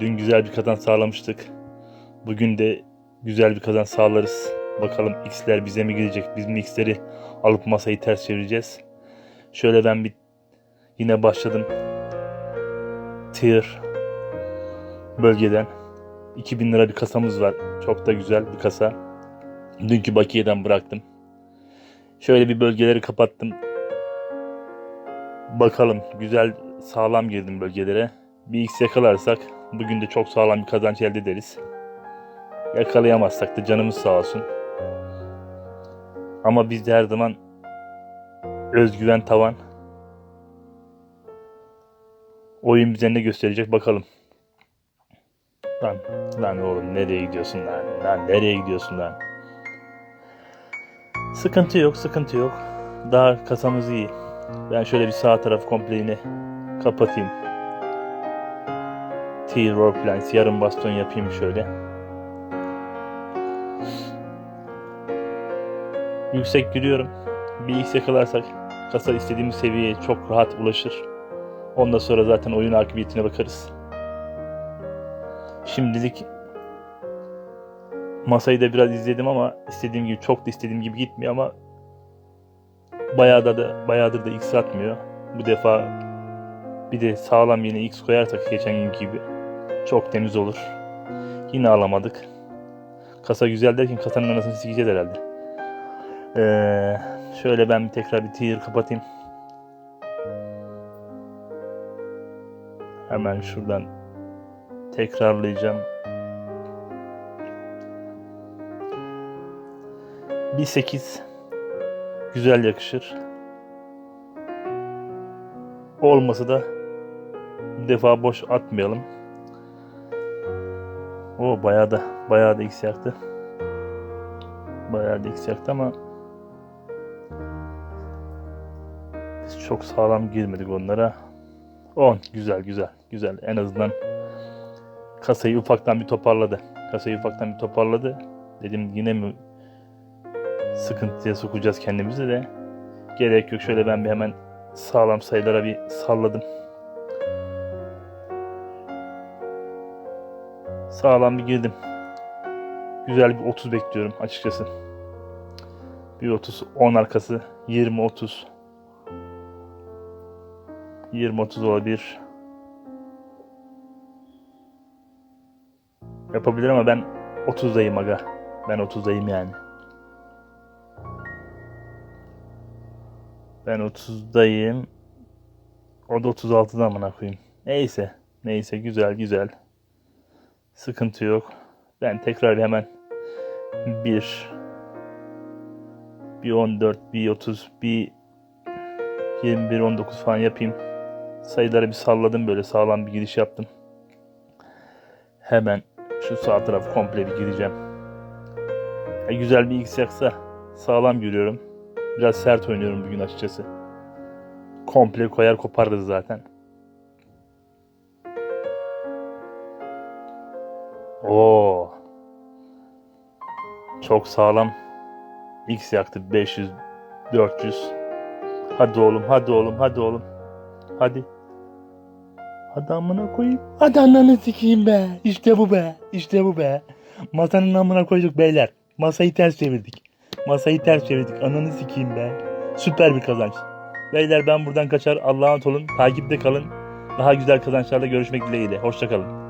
Dün güzel bir kazanç sağlamıştık. Bugün de güzel bir kazanç sağlarız. Bakalım x'ler bize mi gidecek? Biz mi x'leri alıp masayı ters çevireceğiz? Şöyle ben bir yine başladım. Tier bölgeden 2000 lira bir kasamız var. Çok da güzel bir kasa. Dünkü bakiyeden bıraktım. Şöyle bir bölgeleri kapattım. Bakalım güzel sağlam girdim bölgelere. Bir x yakalarsak bugün de çok sağlam bir kazanç elde ederiz. Yakalayamazsak da canımız sağ olsun. Ama bizde her zaman özgüven tavan. Oyun bize ne gösterecek bakalım. Lan, lan oğlum nereye gidiyorsun lan? Lan nereye gidiyorsun lan? Sıkıntı yok, sıkıntı yok. Daha kasamız iyi. Ben şöyle bir sağ taraf komple yine kapatayım. Tier Warplanes yarım baston yapayım şöyle. Yüksek giriyorum. Bir x yakalarsak kasa istediğimiz seviyeye çok rahat ulaşır. Ondan sonra zaten oyun akıbetine bakarız. Şimdilik masayı da biraz izledim ama istediğim gibi çok da istediğim gibi gitmiyor ama bayağı da, da bayağıdır da x atmıyor. Bu defa bir de sağlam yine x koyarsak geçen günkü gibi çok temiz olur. Yine alamadık. Kasa güzel derken kasanın anasını sikeceğiz herhalde. Ee, şöyle ben bir tekrar bir tier kapatayım. Hemen şuradan tekrarlayacağım. Bir 8 güzel yakışır. Olmasa da bir defa boş atmayalım. O bayağı da bayağı da x yaktı. Bayağı da x yaktı ama biz çok sağlam girmedik onlara. 10 güzel güzel güzel en azından kasayı ufaktan bir toparladı. Kasayı ufaktan bir toparladı. Dedim yine mi sıkıntıya sokacağız kendimizi de gerek yok. Şöyle ben bir hemen sağlam sayılara bir salladım. Sağlam bir girdim. Güzel bir 30 bekliyorum açıkçası. Bir 30, 10 arkası 20 30. 20 30 olabilir. Yapabilir ama ben 30'dayım aga. Ben 30'dayım yani. Ben 30'dayım. O da 36'da amına koyayım. Neyse. Neyse güzel güzel. Sıkıntı yok. Ben tekrar hemen 1 bir 14, bir 30, bir 21, 19 falan yapayım. Sayıları bir salladım böyle sağlam bir giriş yaptım. Hemen şu sağ taraf komple bir gireceğim. E, güzel bir x yaksa sağlam görüyorum. Biraz sert oynuyorum bugün açıkçası. Komple koyar koparırız zaten. Oo. Çok sağlam. X yaktı 500 400. Hadi oğlum, hadi oğlum, hadi oğlum. Hadi. Hadi amına koyayım. Hadi ananı sikeyim be. İşte bu be. İşte bu be. Masanın amına koyduk beyler. Masayı ters çevirdik. Masayı ters çevirdik. Ananı sikeyim be. Süper bir kazanç. Beyler ben buradan kaçar. Allah'a emanet olun. Takipte kalın. Daha güzel kazançlarla görüşmek dileğiyle. Hoşçakalın.